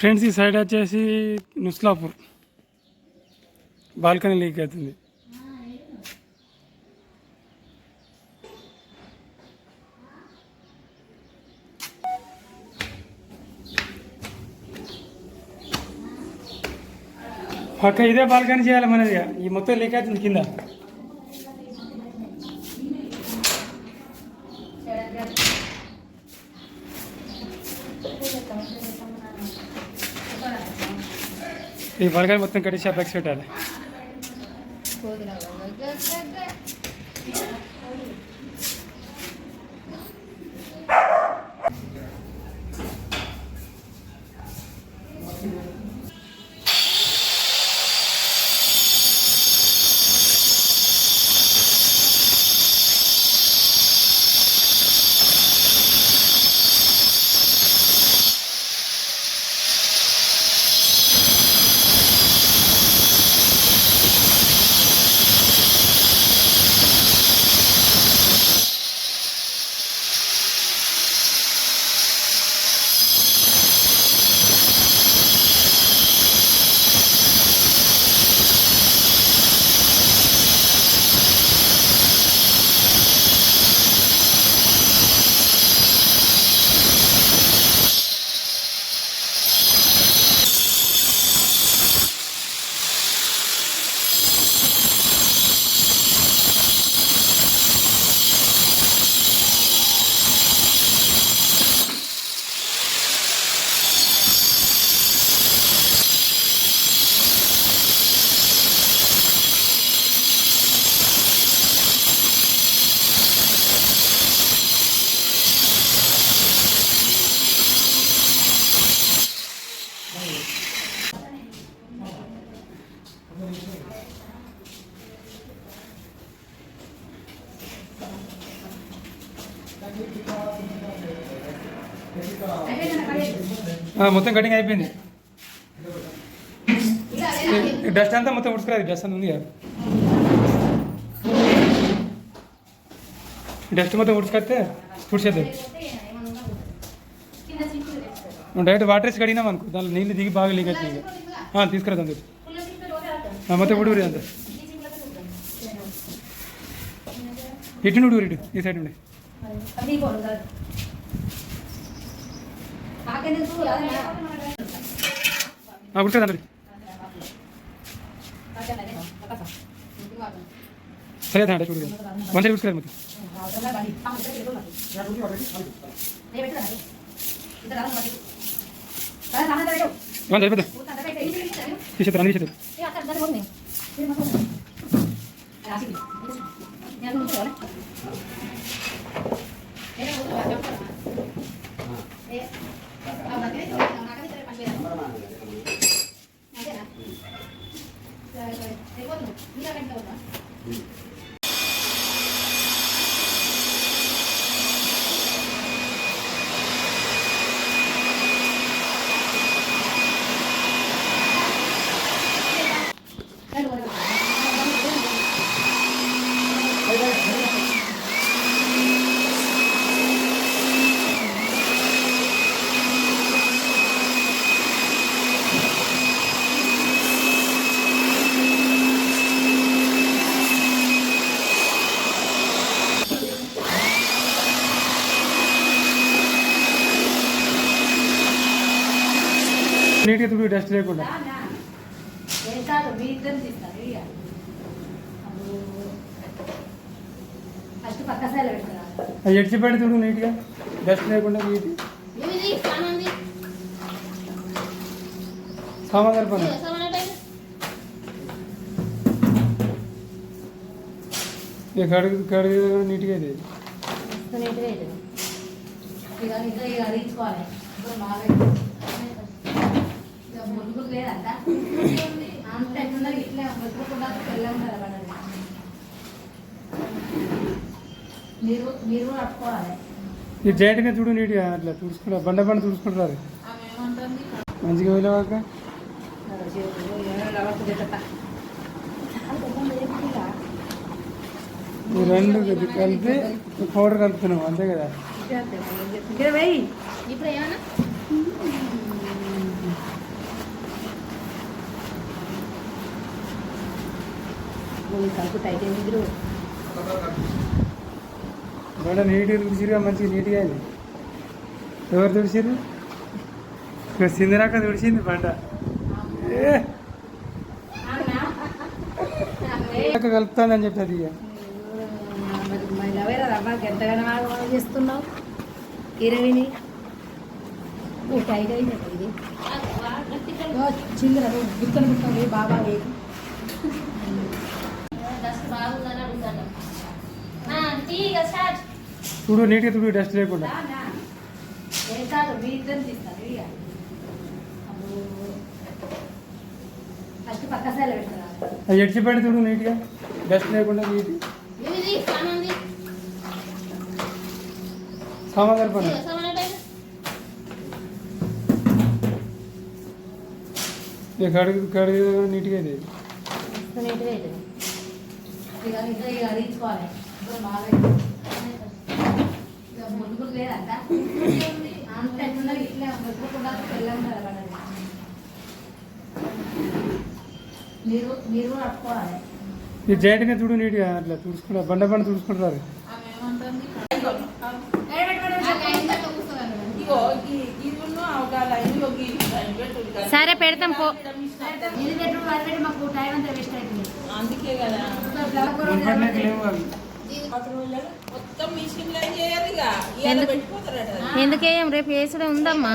Friends ఈ side వచ్చేసి Nustulapur. Balcony leak అవుతుంది. పక్క ఇదే బాల్కనీ చేయాలి మనది ఈ మొత్తం లీక్ అవుతుంది కింద. ఈ బలగాయ మొత్తం కట్టి షాప్ పెట్టాలి మొత్తం కటింగ్ అయిపోయింది డస్ట్ అంతా మొత్తం ఉడుచుకురాదు డస్ట్ అంతా ఉంది కదా డస్ట్ మొత్తం ఉడుచుకొస్తే ఉడిచేద్దాం డైరెక్ట్ వాటర్ వేసి కడిగినాం అనుకో దాంట్లో నీళ్ళు దిగి బాగా లీక్ అవుతుంది ఇక. ఆ, తీసుకురా దాని ఆ, మొత్తం ఉడుగురి అంతా ఇటు ఉడుగురి ఇటు ఈ సైడ్ ఉండే ఆ, ఉడుతుంది అందరి సరే అదే చూడు మంచిగా ఉడుకురాదు మొత్తం ఆ, సరిపోతా తీసేస్తారు అన్ని నీట్గా తుడి డస్ట్ లేకుండా ఫస్ట్ పక్క సైడ్ పెడతారా అది ఎడ్చి పెట్టి తుడు నీట్గా డస్ట్ లేకుండా నీట్ ఇది సామాన్ది సామాన్ సరిపోయింది సామాన్ అంటే ఇక కడుగు కడుగు నీట్గా ఇది నీట్గా ఇది ముగ్గురు లేదంట. అంత ఎట్లున్నది ఇట్లే ముగ్గురుకుండా తెల్లగా ఉండాలి బండి మీరు మీరు కూడా పట్టుకోవాలి ఈ జాయింట్గా చూడు నీట్గా అట్లా తుడుచుకుంటా బండ బండ ఏమంటుంది మంచిగా వెళ్ళాక ఈ రెండు ఇది కలిపి పౌడర్ కలుపుతున్నాం అంతే కదా? ఇప్పుడు ఏమన్నా? కలుపు టైట్ అయింది బండ నీట్గా తుడిచిరుగా మంచిగా నీట్గా అయింది. ఎవరు తుడిచిరు ఇక సింధరాక తుడిచింది బండ కలుపుతానని చెప్తుంది ఇక. ఎంతగానో చేస్తున్నావు? ఇరవిని టైట్ అయింది ఇది చిందిరా గుర్తులు గుర్తుంది బాబా చూడు నీట్గా తుడు డస్ట్ లేకుండా. ఏం కాదు మీ ఇద్దరు తీస్తారు ఇక ఫస్ట్ పక్క సైడ్ పెట్టరా అది ఎడ్చి పెట్టి చూడు నీట్గా. డస్ట్ లేకుండా నీట్ సమాధాన పని కడుగు కడుగు నీట్గా ఇది. నీట్గా అవుతుంది ఇక ఇక ఇక అరించుకోవాలి ఇప్పుడు ఇక ముడుగులు లేదంట అంత ఎట్లున్నది ఇట్లా ముట్టుకుండా తెల్లంగా మీరు మీరు కూడా పట్టుకోవాలి ఈ చూడు నీట్గా అట్లా చూసుకుంటారు బండ బండ తుడుచుకుంటారు సరే పెడతాం పో. అందుకే కదా. ఎందుకు? రేపు వేసుడే ఉందమ్మా.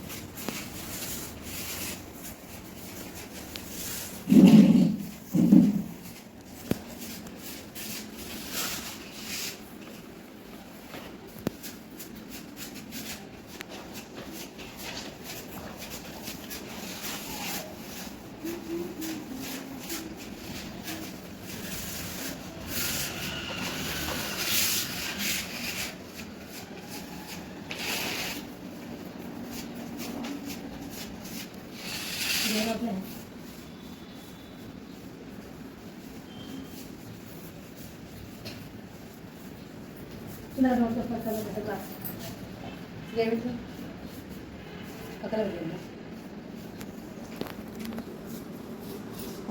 చూడండి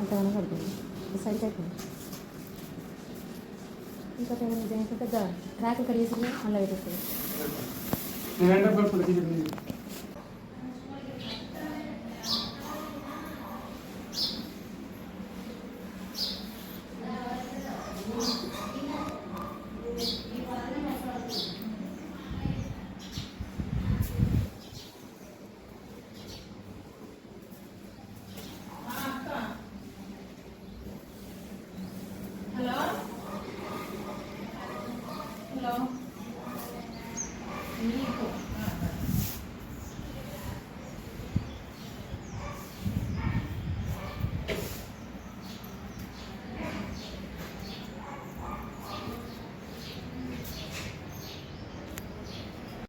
అంతగానో పడుతుంది సైడ్ అయిపోయింది ఇంకోటి ఏమైనా దేనికి పెద్ద ట్రాక్ ఇక్కడ వేసి అందులో పెట్టేస్తుంది Ini.